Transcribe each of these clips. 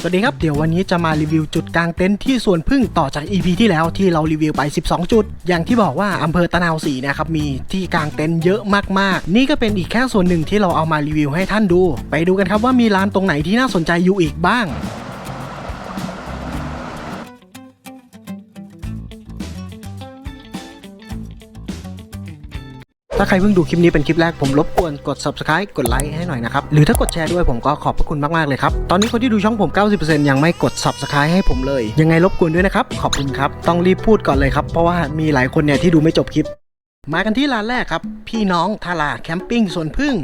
สวัสดีครับ เดี๋ยววันนี้จะมารีวิวจุดกลางเต็นท์ที่สวนพึ่งต่อจาก EP ที่แล้วที่เรารีวิวไป 12 จุด อย่างที่บอกว่าอำเภอตะนาวศรีนะครับมีที่กลางเต็นท์เยอะมากๆ นี่ก็เป็นอีกแค่ส่วนหนึ่งที่เราเอามารีวิวให้ท่านดู ไปดูกันครับว่ามีร้านตรงไหนที่น่าสนใจอยู่อีกบ้าง ถ้าใครเพิ่งดูคลิปนี้เป็นคลิปแรกผมรบกวนกด subscribe กดไลค์ให้หน่อยนะครับ หรือถ้ากดแชร์ด้วยผมก็ขอบพระคุณมาก ๆ เลยครับ ตอนนี้คนที่ดูช่องผม 90%ยังไม่กด subscribe ให้ผมเลย ยังไงรบกวนด้วยนะครับ ขอบคุณครับ ต้องรีบพูดก่อนเลยครับ เพราะว่ามีหลายคนเนี่ยที่ดูไม่จบคลิป มากันที่ร้านแรกครับ พี่น้องทาราแคมปิ้งสวนพึ่ง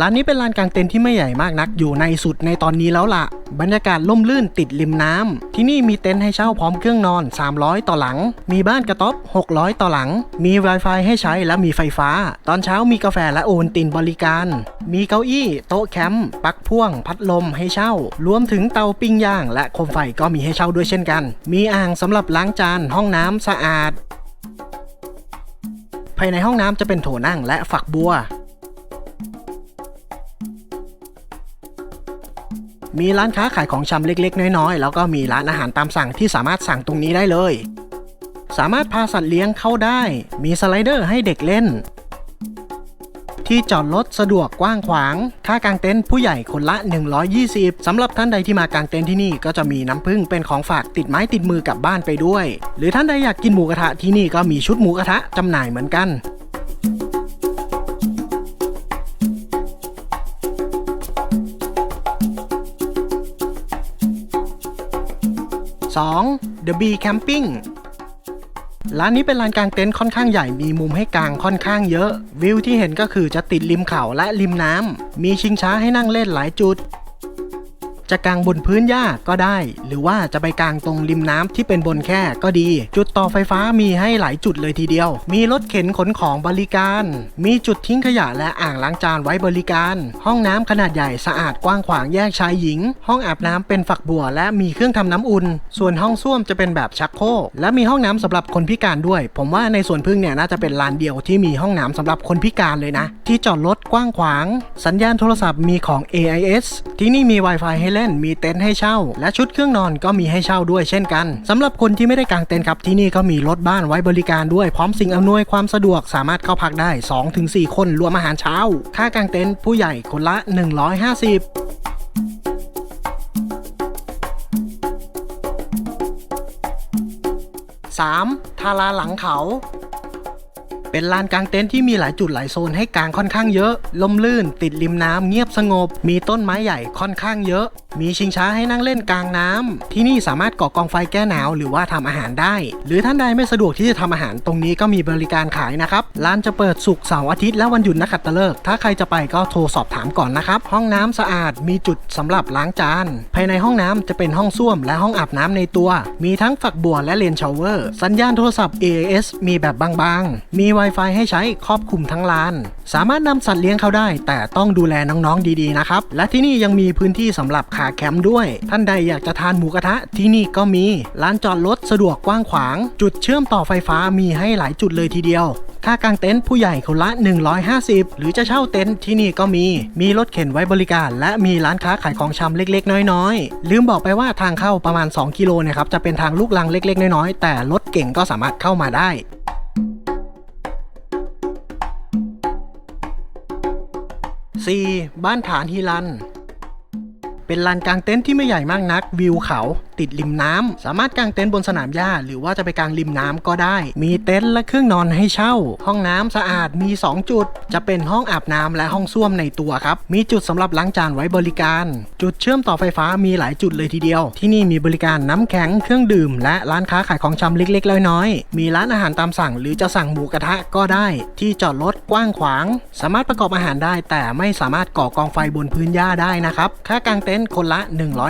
ร้านนี้เป็นลานกลางเต็นท์ที่ไม่ใหญ่มากนัก อยู่ในสุดในตอนนี้แล้วล่ะ บรรยากาศล่มลื่นติดริมน้ำที่นี่มีเต็นท์ให้เช่าพร้อมเครื่องนอน 300 ต่อหลัง มีบ้านกระต๊อบ 600 ต่อหลัง มี Wi-Fi ให้ใช้และมีไฟฟ้า ตอนเช้ามีกาแฟและโอวัลตินบริการ มีเก้าอี้ โต๊ะแคมป์ปลั๊กพ่วง พัดลมให้เช่า รวมถึงเตาปิ้งย่าง และโคมไฟก็มีให้เช่าด้วยเช่นกัน มีอ่างสำหรับล้างจาน ห้องน้ำสะอาด ภายในห้องน้ำจะเป็นโถนั่งและฝักบัว มีร้านค้าขายของชำเล็กๆ น้อยๆ แล้วก็มีร้านอาหารตามสั่งที่สามารถสั่งตรงนี้ได้เลย สามารถพาสัตว์เลี้ยงเข้าได้ มีสไลเดอร์ให้เด็กเล่น ที่จอดรถสะดวกกว้างขวาง ค่ากางเต็นท์ผู้ใหญ่คนละ 120สำหรับท่านใดที่มากางเต็นท์ที่นี่ก็จะมีน้ำผึ้งเป็นของฝากติดไม้ติดมือกลับบ้านไปด้วย หรือท่านใดอยากกินหมูกระทะที่นี่ก็มีชุดหมูกระทะจำหน่ายเหมือนกัน 2. The Bee Camping ร้านนี้เป็นลานกลางเต็นท์ค่อนข้างใหญ่มีมุมให้กางค่อนข้างเยอะ วิวที่เห็นก็คือจะติดริมเขาและริมน้ำมีชิงช้าให้นั่งเล่นหลายจุด จะกางบนพื้นหญ้าก็ได้ หรือว่าจะไปกางตรงริมน้ำที่เป็นบนแค่ก็ดี จุดต่อไฟฟ้ามีให้หลายจุดเลยทีเดียว มีรถเข็นขนของบริการ มีจุดทิ้งขยะและอ่างล้างจานไว้บริการ ห้องน้ำขนาดใหญ่สะอาดกว้างขวางแยกชายหญิง ห้องอาบน้ำเป็นฝักบัว และมีเครื่องทำน้ำอุ่น ส่วนห้องส้วมจะเป็นแบบชักโครกและมีห้องน้ำสำหรับคนพิการด้วย ผมว่าในสวนพึ่งเนี่ยน่าจะเป็นลานเดียวที่มีห้องน้ำสำหรับคนพิการเลยนะ ที่จอดรถกว้างขวาง สัญญาณโทรศัพท์มีของ AIS ที่นี่มี Wi-Fi ให้เล่น มีเต็นท์ให้เช่า และชุดเครื่องนอนก็มีให้เช่าด้วยเช่นกันสำหรับคนที่ไม่ได้กางเต็นท์ครับที่นี่ก็มีรถบ้านไว้บริการด้วยพร้อมสิ่งอำนวยความสะดวกสามารถเข้าพักได้ 2-4 คนรวมอาหารเช้า ค่ากางเต็นท์ผู้ใหญ่คนละ 150 3. ทาราหลังเขา เป็นลานกลางเต็นท์ที่มีหลายจุดหลายโซนให้กางค่อนข้างเยอะ ลมลื่น ติดริมน้ำเงียบสงบ มีต้นไม้ใหญ่ค่อนข้างเยอะ มีชิงช้าให้นั่งเล่นกลางน้ำที่นี่สามารถก่อกองไฟแก้หนาวหรือว่าทำอาหารได้ หรือท่านใดไม่สะดวกที่จะทำอาหารตรงนี้ก็มีบริการขายนะครับร้านจะเปิดศุกเสาร์อาทิตย์และวันหยุดนักขัตฤกษ์ถ้าใครจะไปก็โทรสอบถามก่อนนะครับ ห้องน้ำสะอาดมีจุดสำหรับล้างจาน ภายในห้องน้ำจะเป็นห้องส้วมและห้องอาบน้ำในตัว มีทั้งฝักบัวและเลนชาวเวอร์ สัญญาณโทรศัพท์ AAS มีแบบบางๆ มี Wi-Fi ให้ใช้ครอบคลุมทั้งลาน สามารถนำสัตว์เลี้ยงเข้าได้ แต่ต้องดูแลน้องๆดีๆนะครับ และที่นี่ยังมีพื้นที่สำหรับขาแคมป์ด้วย ท่านใดอยากจะทานหมูกระทะที่นี่ก็มีลานจอดรถสะดวกกว้างขวาง จุดเชื่อมต่อไฟฟ้ามีให้หลายจุดเลยทีเดียวค่ากางเต็นท์ผู้ใหญ่คนละ 150 หรือจะเช่าเต็นท์ที่นี่ก็มี มีรถเข็นไว้บริการ และมีร้านค้าขายของชำเล็กๆ น้อยๆ ลืมบอกไปว่าทางเข้าประมาณ 2 กิโลนะครับ จะเป็นทางลูกลังเล็กๆ น้อยๆ แต่รถเก่งก็สามารถเข้ามาได้ 4. บ้านฐานฮิลัน เป็นลานกลางเต็นท์ที่ไม่ใหญ่มากนัก วิวเขาติดริมน้ำสามารถกางเต็นท์บนสนามหญ้า หรือว่าจะไปกางริมน้ำก็ได้ มีเต็นท์และเครื่องนอนให้เช่า ห้องน้ำสะอาดมี 2 จุด จะเป็นห้องอาบน้ำและห้องส้วมในตัวครับ มีจุดสำหรับล้างจานไว้บริการ จุดเชื่อมต่อไฟฟ้ามีหลายจุดเลยทีเดียว ที่นี่มีบริการน้ำแข็งเครื่องดื่ม และร้านค้าขายของชำเล็กๆน้อยๆมีร้านอาหารตามสั่ง หรือจะสั่งหมูกระทะก็ได้ ที่จอดรถกว้างขวาง สามารถประกอบอาหารได้ แต่ไม่สามารถก่อกองไฟบนพื้นหญ้าได้นะครับค่ากางเต็นท์คนละ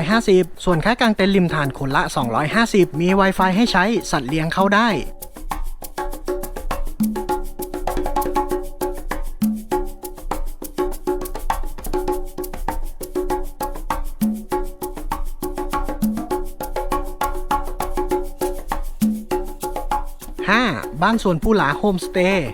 150 ส่วนค่ากางเต็นท์ริมทานคนละ 250 มี Wi-Fi ให้ใช้สัตว์เลี้ยงเข้าได้บ้านสวนผู้หลาโฮมสเตย์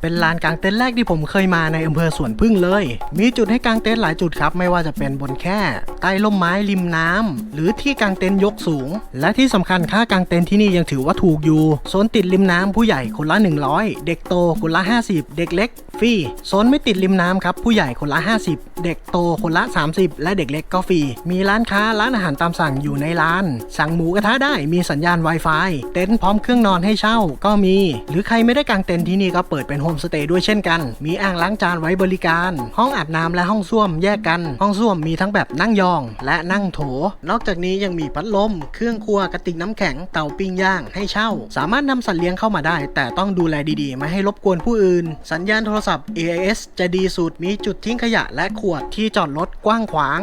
เป็นลานกางเต็นท์แรกที่ผมเคยมาในอำเภอสวนพึ่งเลย มีจุดให้กางเต็นท์หลายจุดครับ ไม่ว่าจะเป็นบนแค่ใต้ร่มไม้ริมน้ำหรือที่กางเต็นท์ยกสูง และที่สำคัญค่ากางเต็นท์ที่นี่ยังถือว่าถูกอยู่โซนติดริมน้ำผู้ใหญ่คนละ 100 เด็กโตคนละ 50 เด็กเล็กฟรีโซนไม่ติดริมน้ำครับผู้ใหญ่คนละ 50 เด็กโตคนละ 30 และเด็กเล็กก็ฟรีมีร้านค้าร้านอาหารตามสั่งอยู่ในร้าน สั่งหมูกระทะได้มีสัญญาณ Wi-Fi เต็นท์พร้อมเครื่องนอนให้เช่าก็มี หรือใครไม่ได้กางเต็นท์ที่นี่ก็เปิดเป็นโฮมสเตย์ด้วยเช่นกัน มีอ่างล้างจานไว้บริการ ห้องอาบน้ำและห้องส้วมแยกกัน ห้องส้วมมีทั้งแบบนั่งยองและนั่งโถ นอกจากนี้ยังมีพัดลม เครื่องครัวกระติกน้ำแข็งเตาปิ้งย่างให้เช่า สามารถนำสัตว์เลี้ยงเข้ามาได้ แต่ต้องดูแลดีๆ ไม่ให้รบกวนผู้อื่น สัญญาณโทรศัพท์ AIS จะดีสุดมีจุดทิ้งขยะและขวดที่จอดรถกว้างขวาง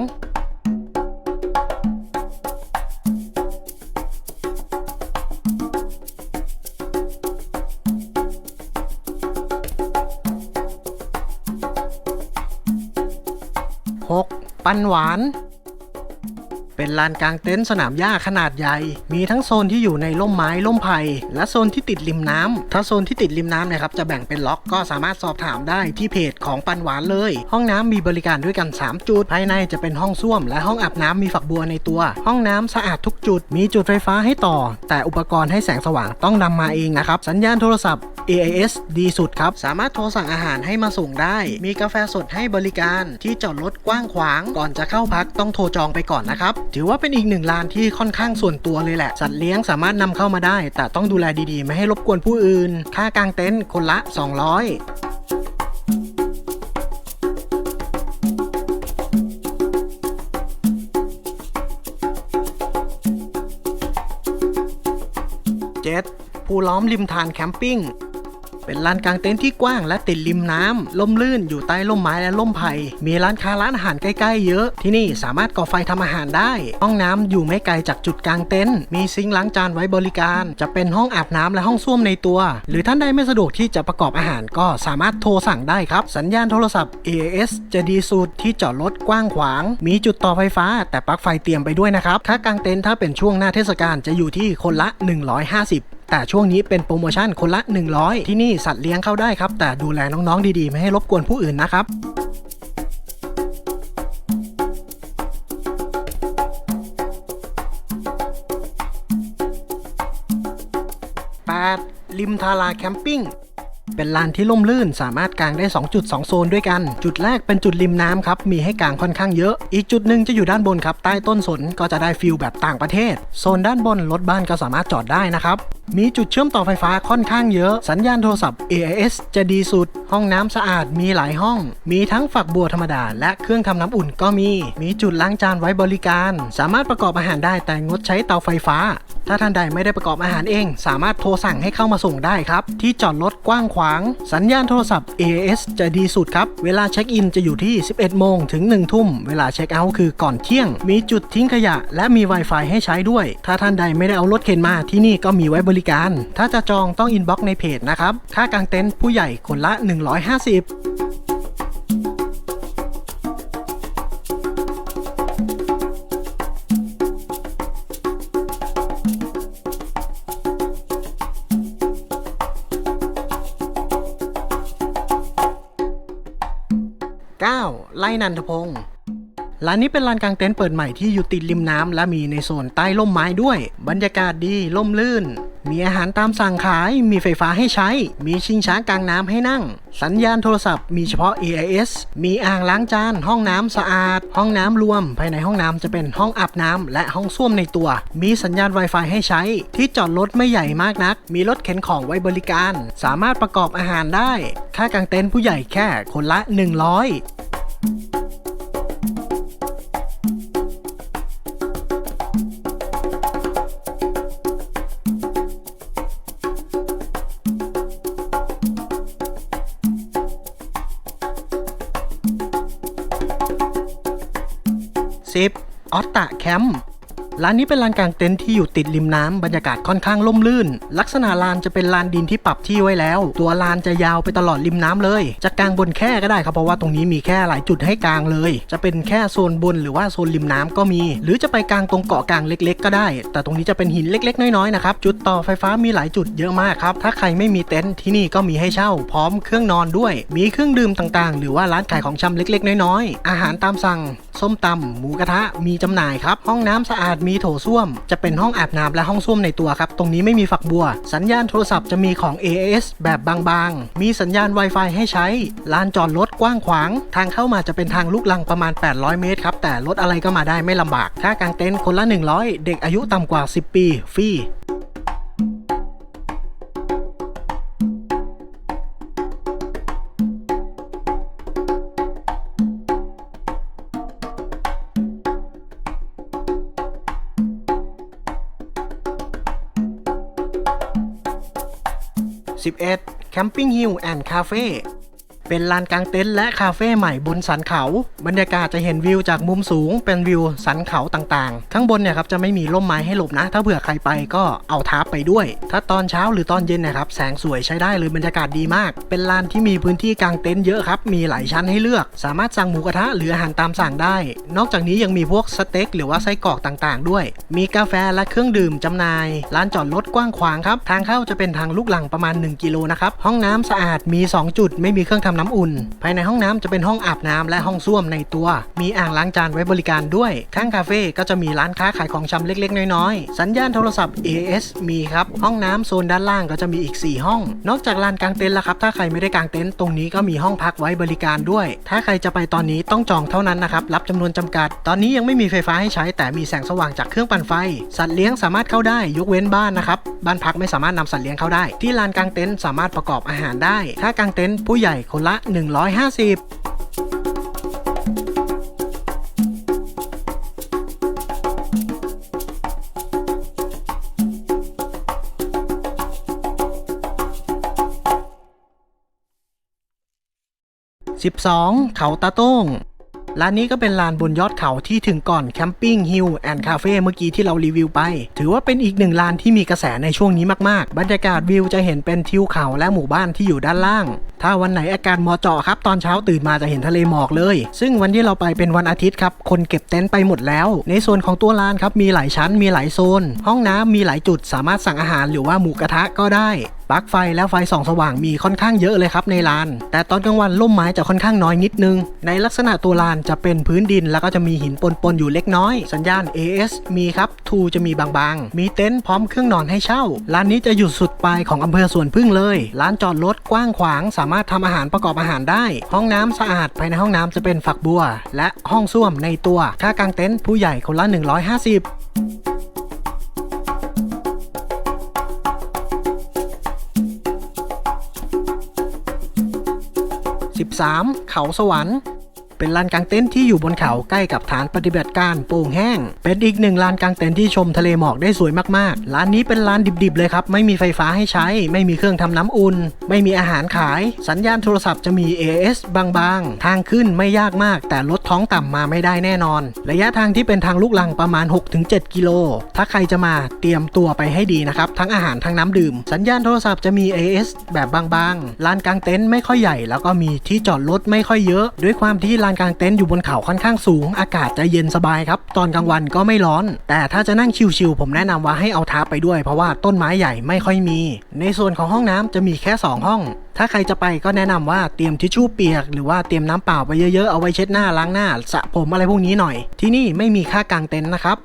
6. ปันหวาน เป็นลานกลางเต็นท์สนามหญ้าขนาดใหญ่ มีทั้งโซนที่อยู่ในร่มไม้ร่มไผ่และโซนที่ติดริมน้ำถ้าโซนที่ติดริมน้ำนะครับจะแบ่งเป็นล็อกก็สามารถสอบถามได้ที่เพจของปันหวานเลย ห้องน้ำมีบริการด้วยกัน 3 จุด ภายในจะเป็นห้องส้วม และห้องอาบน้ำมีฝักบัวในตัว ห้องน้ำสะอาดทุกจุด มีจุดไฟฟ้าให้ต่อ แต่อุปกรณ์ให้แสงสว่างต้องนำมาเองนะครับ สัญญาณโทรศัพท์ AIS ดีสุดครับ สามารถโทรสั่งอาหารให้มาส่งได้ มีกาแฟสดให้บริการที่จอดรถกว้างขวาง ก่อนจะเข้าพักต้องโทรจองไปก่อนนะครับ ถือว่าเป็นอีกหนึ่งลานที่ค่อนข้างส่วนตัวเลยแหละ สัตว์เลี้ยงสามารถนำเข้ามาได้ แต่ต้องดูแลดีๆ ไม่ให้รบกวนผู้อื่น ค่ากางเต็นท์คนละ 200 7. ภูล้อมริมทานแคมปิ้ง เป็นลานกลางเต็นท์ที่กว้างและติดริมน้ำล่มลื่นอยู่ใต้ร่มไม้และร่มไผ่มีร้านค้าร้านอาหารใกล้ๆเยอะ ที่นี่สามารถก่อไฟทำอาหารได้ ห้องน้ำอยู่ไม่ไกลจากจุดกลางเต็นท์มีซิงค์ล้างจานไว้บริการ จะเป็นห้องอาบน้ำและห้องส้วมในตัว หรือท่านใดไม่สะดวกที่จะประกอบอาหารก็สามารถโทรสั่งได้ครับ สัญญาณโทรศัพท์ A.S จะดีสุดที่จอดรถกว้างขวาง มีจุดต่อไฟฟ้า แต่ปลั๊กไฟเตรียมไปด้วยนะครับค่ากลางเต็นท์ถ้าเป็นช่วงหน้าเทศกาลจะอยู่ที่คนละ 150 แต่ช่วงนี้เป็นโปรโมชั่นคนละ 100 ที่นี่สัตว์เลี้ยงเข้าได้ครับ แต่ดูแลน้องๆดีๆ ไม่ให้รบกวนผู้อื่นนะครับริมทาราแคมปิ้ง เป็นลานที่ล่มลื่นสามารถกางได้ 2 จุด 2 โซนด้วยกัน จุดแรกเป็นจุดริมน้ำครับ มีให้กางค่อนข้างเยอะ อีกจุดหนึ่งจะอยู่ด้านบนครับ ใต้ต้นสนก็จะได้ฟิลแบบต่างประเทศ โซนด้านบนรถบ้านก็สามารถจอดได้นะครับ มีจุดเชื่อมต่อไฟฟ้าค่อนข้างเยอะ สัญญาณโทรศัพท์ AIS จะดีสุด ห้องน้ำสะอาดมีหลายห้อง มีทั้งฝักบัวธรรมดา และเครื่องทำน้ำอุ่นก็มี มีจุดล้างจานไว้บริการ สามารถประกอบอาหารได้แต่งดใช้เตาไฟฟ้า ถ้าท่านใดไม่ได้ประกอบอาหารเอง สามารถโทรสั่งให้เข้ามาส่งได้ครับ ที่จอดรถกว้างขวาง สัญญาณโทรศัพท์ AIS จะดีสุดครับ เวลาเช็คอินจะอยู่ที่ 11 โมงถึง 1 ทุ่ม เวลาเช็คเอาท์คือก่อนเที่ยง มีจุดทิ้งขยะ และมี Wi-Fi ให้ใช้ด้วย ถ้าท่านใดไม่ได้เอารถเข็นมาที่นี่ก็มีไว้บริการ ถ้าจะจองต้องอินบ็อกซ์ในเพจนะครับ ค่ากางเต็นท์ผู้ใหญ่คนละ 150 9. ไล่นันทพงศ์ร้านนี้เป็นลานกลางเต็นท์เปิดใหม่ที่อยู่ติดริมน้ำและมีในโซนใต้ร่มไม้ด้วย บรรยากาศดีร่มลื่น มีอาหารตามสั่งขาย มีไฟฟ้าให้ใช้ มีชิงช้ากลางน้ำให้นั่ง สัญญาณโทรศัพท์มีเฉพาะ AIS มีอ่างล้างจาน ห้องน้ำสะอาด ห้องน้ำรวม ภายในห้องน้ำจะเป็นห้องอาบน้ำและห้องส้วมในตัว มีสัญญาณ Wi-Fi ให้ใช้ ที่จอดรถไม่ใหญ่มากนัก มีรถเข็นของไว้บริการ สามารถประกอบอาหารได้ ค่ากางเต็นท์ผู้ใหญ่แค่คนละ 100 10. ออตตะแคมป์ ร้านนี้เป็นลานกลางเต็นท์ที่อยู่ติดริมน้ำบรรยากาศค่อนข้างร่มรื่น ลักษณะลานจะเป็นลานดินที่ปรับที่ไว้แล้ว ตัวลานจะยาวไปตลอดริมน้ำเลยจะกางบนแค่ก็ได้ครับเพราะว่าตรงนี้มีแค่หลายจุดให้กางเลย จะเป็นแค่โซนบนหรือว่าโซนริมน้ำก็มี หรือจะไปกางตรงเกาะกลางเล็ก ๆ ก็ได้ แต่ตรงนี้จะเป็นหินเล็ก ๆ น้อยๆนะครับจุดต่อไฟฟ้ามีหลายจุดเยอะมากครับถ้าใครไม่มีเต็นท์ที่นี่ก็มีให้เช่า พร้อมเครื่องนอนด้วย มีเครื่องดื่มต่างๆ หรือว่าร้านขายของชำเล็ก ๆ น้อยๆอาหารตามสั่ง ส้มตำหมูกระทะมีจำหน่ายครับห้องน้ำสะอาดมีโถส้วม จะเป็นห้องอาบน้ำและห้องส้วมในตัวครับ ตรงนี้ไม่มีฝักบัว สัญญาณโทรศัพท์จะมีของ AAS แบบบางๆ มีสัญญาณ Wi-Fi ให้ใช้ ลานจอดรถกว้างขวาง ทางเข้ามาจะเป็นทางลูกลังประมาณ 800 เมตรครับ แต่รถอะไรก็มาได้ไม่ลำบาก ค่ากางเต็นท์คนละ 100 เด็กอายุต่ำกว่า 10 ปี ฟรี 11. Camping Hill and Cafe เป็นลานกลางเต็นท์และคาเฟ่ใหม่บนสันเขา บรรยากาศจะเห็นวิวจากมุมสูงเป็นวิวสันเขาต่างๆ ข้างบนเนี่ยครับจะไม่มีร่มไม้ให้หลบนะ ถ้าเผื่อใครไปก็เอาทาร์ปไปด้วย ถ้าตอนเช้าหรือตอนเย็นนะครับแสงสวยใช้ได้เลยบรรยากาศดีมาก เป็นลานที่มีพื้นที่กางเต็นท์เยอะครับมีหลายชั้นให้เลือก สามารถสั่งหมูกระทะหรืออาหารตามสั่งได้ นอกจากนี้ยังมีพวกสเต็กหรือว่าไส้กรอกต่างๆ ด้วย มีกาแฟและเครื่องดื่มจำหน่ายลานจอดรถกว้างขวางครับทางเข้าจะเป็นทางลูกลังประมาณ 1 กิโลนะครับห้องน้ำสะอาดมี 2 จุดไม่มีเครื่องทำน้ำอุ่น ภายในห้องน้ำจะเป็นห้องอาบน้ำและห้องส้วมในตัว มีอ่างล้างจานไว้บริการด้วย ข้างคาเฟ่ก็จะมีร้านค้าขายของชำเล็กๆ น้อยๆ สัญญาณโทรศัพท์ AS มีครับ ห้องน้ำโซนด้านล่างก็จะมีอีก 4 ห้อง นอกจากลานกางเต็นท์แล้วครับถ้าใครไม่ได้กางเต็นท์ตรงนี้ก็มีห้องพักไว้บริการด้วย ถ้าใครจะไปตอนนี้ต้องจองเท่านั้นนะครับรับจำนวนจำกัด ตอนนี้ยังไม่มีไฟฟ้าให้ใช้ แต่มีแสงสว่างจากเครื่องปั่นไฟ สัตว์เลี้ยงสามารถเข้าได้ยกเว้นบ้านนะครับบ้านพักไม่สามารถนำสัตว์เลี้ยงเข้าได้ ที่ลานกางเต็นท์สามารถประกอบอาหารได้ค่ากางเต็นท์ผู้ใหญ่คนละ 150 12 เขาตาโต้ง ร้านนี้ก็เป็นลานบนยอดเขาที่ถึงก่อนแคมปิ้งฮิลแอนด์คาเฟ่เมื่อกี้ที่เรารีวิวไป ถือว่าเป็นอีกหนึ่งลานที่มีกระแสในช่วงนี้มากๆ บรรยากาศวิวจะเห็นเป็นทิวเขาและหมู่บ้านที่อยู่ด้านล่าง ถ้าวันไหนอากาศเหมอเจาะครับตอนเช้าตื่นมาจะเห็นทะเลหมอกเลย ซึ่งวันที่เราไปเป็นวันอาทิตย์ครับ คนเก็บเต็นท์ไปหมดแล้ว ในส่วนของตัวลานครับมีหลายชั้นมีหลายโซน ห้องน้ำมีหลายจุดสามารถสั่งอาหารหรือว่าหมูกระทะก็ได้ ปลั๊กไฟและไฟส่องสว่างมีค่อนข้างเยอะเลยครับในลาน แต่ตอนกลางวันร่มไม้จะค่อนข้างน้อยนิดนึง ในลักษณะตัวลานจะเป็นพื้นดินแล้วก็จะมีหินปนๆอยู่เล็กน้อย สัญญาณ AS มีครับ2จะมีบางๆ มีเต็นท์พร้อมเครื่องนอนให้เช่าร้านนี้จะอยู่สุดปลายของอำเภอสวนพึ่งเลยร้านจอดรถกว้างขวาง สามารถทำอาหารประกอบอาหารได้ ห้องน้ำสะอาดภายในห้องน้ำจะเป็นฝักบัว และห้องส้วมในตัวค่ากางเต็นท์ผู้ใหญ่คนละ 150 13 เขาสวรรค์ เป็นลานกางเต็นท์ที่อยู่บนเขาใกล้กับฐานปฏิบัติการโป่งแห้ง เป็นอีกหนึ่งลานกางเต็นท์ที่ชมทะเลหมอกได้สวยมากๆร้านนี้เป็นลานดิบๆเลยครับไม่มีไฟฟ้าให้ใช้ ไม่มีเครื่องทำน้ำอุ่น ไม่มีอาหารขาย สัญญาณโทรศัพท์จะมี AS บางๆ ทางขึ้นไม่ยากมาก แต่รถท้องต่ำมาไม่ได้แน่นอน ระยะทางที่เป็นทางลูกลังประมาณ 6-7 กิโล ถ้าใครจะมาเตรียมตัวไปให้ดีนะครับ ทั้งอาหารทั้งน้ำดื่ม สัญญาณโทรศัพท์จะมี AS แบบบางๆลานกางเต็นท์ไม่ค่อยใหญ่ แล้วก็มีที่จอดรถไม่ค่อยเยอะ ด้วยความที่ลานกางเต็นท์อยู่บนเขาค่อนข้างสูง อากาศจะเย็นสบายครับ ตอนกลางวันก็ไม่ร้อน แต่ถ้าจะนั่งชิวๆผมแนะนำว่าให้เอาทาร์ปไปด้วย เพราะว่าต้นไม้ใหญ่ไม่ค่อยมี ในส่วนของห้องน้ำจะมีแค่ 2 ห้อง ถ้าใครจะไปก็แนะนำว่าเตรียมทิชชู่เปียก หรือว่าเตรียมน้ำเปล่าไปเยอะๆเอาไว้เช็ดหน้าล้างหน้าสระผมอะไรพวกนี้หน่อย ที่นี่ไม่มีค่ากางเต็นท์นะครับ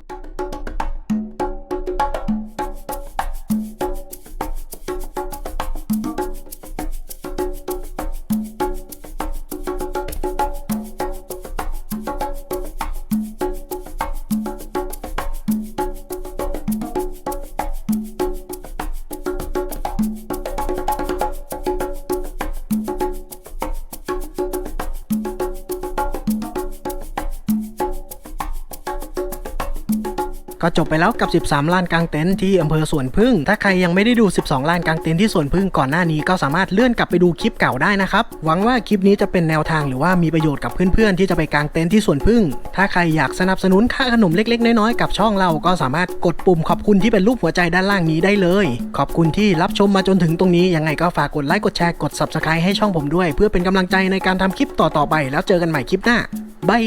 ก็จบไปแล้วกับ 13ลานกลางเต็นท์ที่อำเภอสวนพึ่ง ถ้าใครยังไม่ได้ดู 12ลานกลางเต็นท์ที่สวนพึ่งก่อนหน้านี้ก็สามารถเลื่อนกลับไปดูคลิปเก่าได้นะครับ หวังว่าคลิปนี้จะเป็นแนวทางหรือว่ามีประโยชน์กับเพื่อนๆที่จะไปกางเต็นท์ที่สวนพึ่ง ถ้าใครอยากสนับสนุนค่าขนมเล็กๆ น้อยๆกับช่องเราก็สามารถกดปุ่มขอบคุณที่เป็นรูปหัวใจด้านล่างนี้ได้เลย ขอบคุณที่รับชมมาจนถึงตรงนี้ยังไงก็ฝากกดไลค์กดแชร์กด subscribe ให้ช่องผมด้วย เพื่อเป็นกำลังใจในการทำคลิปต่อๆไป แล้วเจอกันใหม่คลิปหน้าบาย